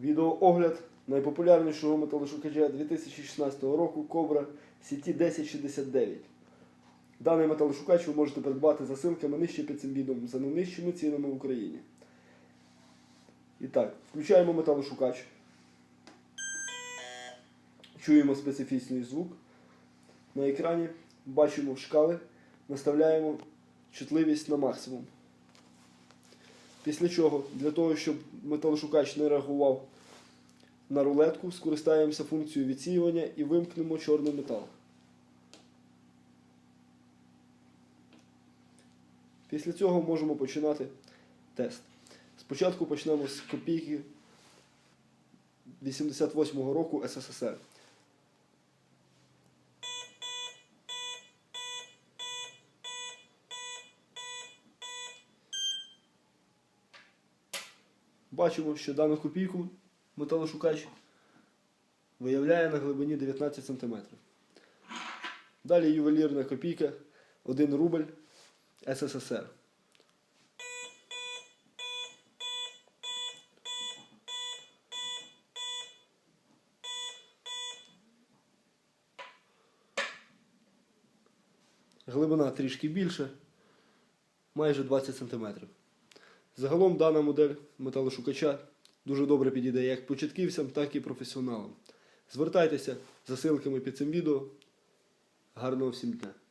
Відеоогляд найпопулярнішого металошукача 2016 року Cobra CT1069. Даний металошукач ви можете придбати за ссылками нижче під цим відео за найнижчими цінами в Україні. І так, включаємо металошукач. Чуємо специфічний звук. На екрані бачимо шкали, наставляємо чутливість на максимум. Після чого, для того, щоб металошукач не реагував на рулетку, скористаємося функцією відсіювання і вимкнемо чорний метал. Після цього можемо починати тест. Спочатку почнемо з копійки 88-го року СССР. Бачимо, що дану копійку металошукач виявляє на глибині 19 см. Далі ювелірна копійка 1 рубль СССР. Глибина трішки більше, майже 20 см. Загалом дана модель металошукача дуже добре підійде як початківцям, так і професіоналам. Звертайтеся за ссылками під цим відео. Гарного всім дня!